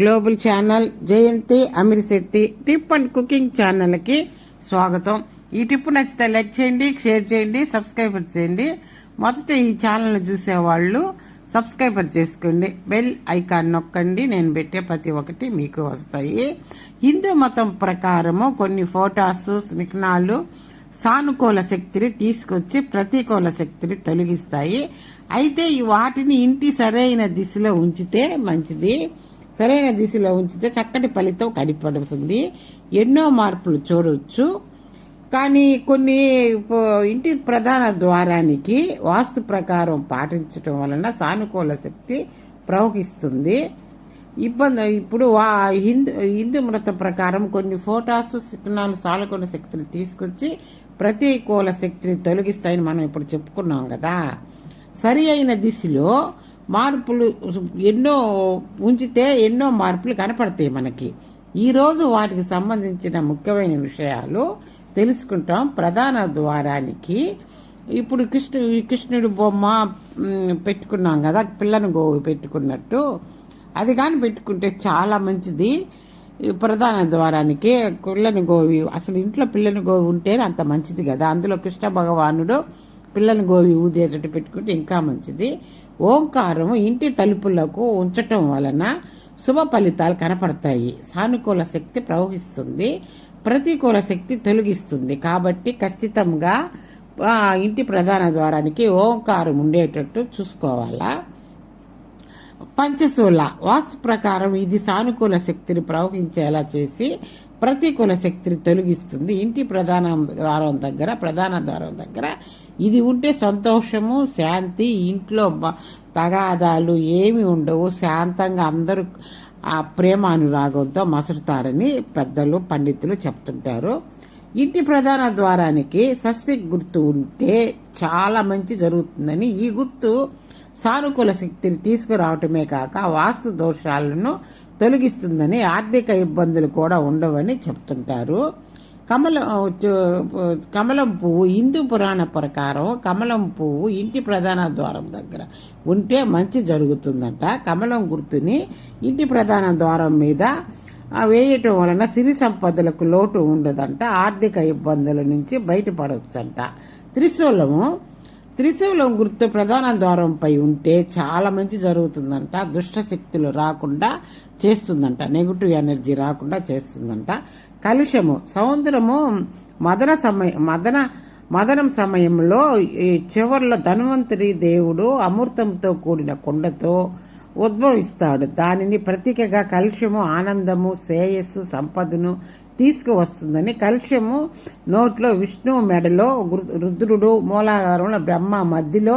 Global channel Jayanthi Amirishetti tip and cooking ఛానల్కి స్వాగతం. ఈ టిప్ నచ్చితే లైక్ చేయండి షేర్ చేయండి సబ్స్క్రైబర్ చేయండి. మొదట ఈ ఛానల్ని చూసేవాళ్ళు సబ్స్క్రైబర్ చేసుకోండి. బెల్ ఐకాన్ నొక్కండి. నేను పెట్టే ప్రతి ఒక్కటి మీకు వస్తాయి. హిందూ మతం ప్రకారము కొన్ని ఫోటాస్ నిఘ్నాలు సానుకూల శక్తిని తీసుకొచ్చి ప్రతికూల శక్తిని తొలగిస్తాయి. అయితే ఈ వాటిని ఇంటి సరైన దిశలో ఉంచితే మంచిది. సరైన దిశలో ఉంచితే చక్కటి ఫలితం కనిపడుతుంది. ఎన్నో మార్పులు చూడవచ్చు కానీ కొన్ని ఇంటి ప్రధాన ద్వారానికి వాస్తు ప్రకారం పాటించడం వలన సానుకూల శక్తి ప్రవహిస్తుంది. ఇబ్బంది ఇప్పుడు వా హిందూ హిందూ మృత ప్రకారం కొన్ని ఫోటాస్ సిగ్నాలు సానుకూల శక్తిని తీసుకొచ్చి ప్రతికూల శక్తిని తొలగిస్తాయని మనం ఇప్పుడు చెప్పుకున్నాం కదా. సరి అయిన దిశలో మార్పులు ఎన్నో ఉంచితే ఎన్నో మార్పులు కనపడతాయి మనకి. ఈరోజు వాటికి సంబంధించిన ముఖ్యమైన విషయాలు తెలుసుకుంటాం. ప్రధాన ద్వారానికి ఇప్పుడు కృష్ణు ఈ కృష్ణుడి బొమ్మ పెట్టుకున్నాం కదా పిల్లను గోవు పెట్టుకున్నట్టు. అది కానీ పెట్టుకుంటే చాలా మంచిది. ప్రధాన ద్వారానికి పిల్లని గోవి అసలు ఇంట్లో పిల్లని గోవి ఉంటేనే అంత మంచిది కదా. అందులో కృష్ణ భగవానుడు పిల్లని గోవి ఊదేటట్టు పెట్టుకుంటే ఇంకా మంచిది. ఓంకారం ఇంటి తలుపులకు ఉంచటం వలన శుభ ఫలితాలు కనపడతాయి. సానుకూల శక్తి ప్రవహిస్తుంది. ప్రతికూల శక్తి తొలగిస్తుంది. కాబట్టి ఖచ్చితంగా ఇంటి ప్రధాన ద్వారానికి ఓంకారం ఉండేటట్టు చూసుకోవాలా? పంచశూల వాస్తు ప్రకారం ఇది సానుకూల శక్తిని ప్రవహించేలా చేసి ప్రతికూల శక్తిని తొలగిస్తుంది. ఇంటి ప్రధాన ద్వారం దగ్గర ప్రధాన ద్వారం దగ్గర. ఇది ఉంటే సంతోషము శాంతి ఇంట్లో తగాదాలు ఏమి ఉండవు. శాంతంగా అందరూ ఆ ప్రేమ అనురాగంతో మసురుతారని పెద్దలు పండితులు చెప్తుంటారు. ఇంటి ప్రధాన ద్వారానికి సస్తి గుర్తు ఉంటే చాలా మంచి జరుగుతుందని ఈ గుర్తు సానుకూల శక్తిని తీసుకురావటమే కాక వాస్తు దోషాలను తొలగిస్తుందని ఆర్థిక ఇబ్బందులు కూడా ఉండవని చెప్తుంటారు. కమలం కమలం పువ్వు హిందూ పురాణ ప్రకారం కమలం పువ్వు ఇంటి ప్రధాన ద్వారం దగ్గర ఉంటే మంచి జరుగుతుందంట. కమలం గుర్తుని ఇంటి ప్రధాన ద్వారం మీద వేయటం వలన సిరి సంపదలకు లోటు ఉండదంట. ఆర్థిక ఇబ్బందుల నుంచి బయటపడవచ్చంట త్రిశూలము త్రిశూలం గుర్తు ప్రధాన ద్వారంపై ఉంటే చాలా మంచి జరుగుతుందంట. దుష్ట శక్తులు రాకుండా చేస్తుందంట. నెగిటివ్ ఎనర్జీ రాకుండా చేస్తుందంట. కలుషము సముద్రము మదన సమయ మదన మదనం సమయంలో ఈ చివర్లో ధన్వంతరి దేవుడు అమృతంతో కూడిన కొండతో ఉద్భవిస్తాడు. దానిని ప్రతీకగా కలుషము ఆనందము శ్రేయస్సు సంపదను తీసుకువస్తుందని కలుష్యము నోట్లో విష్ణువు మెడలో రుద్రుడు మూలాధారంలో బ్రహ్మ మధ్యలో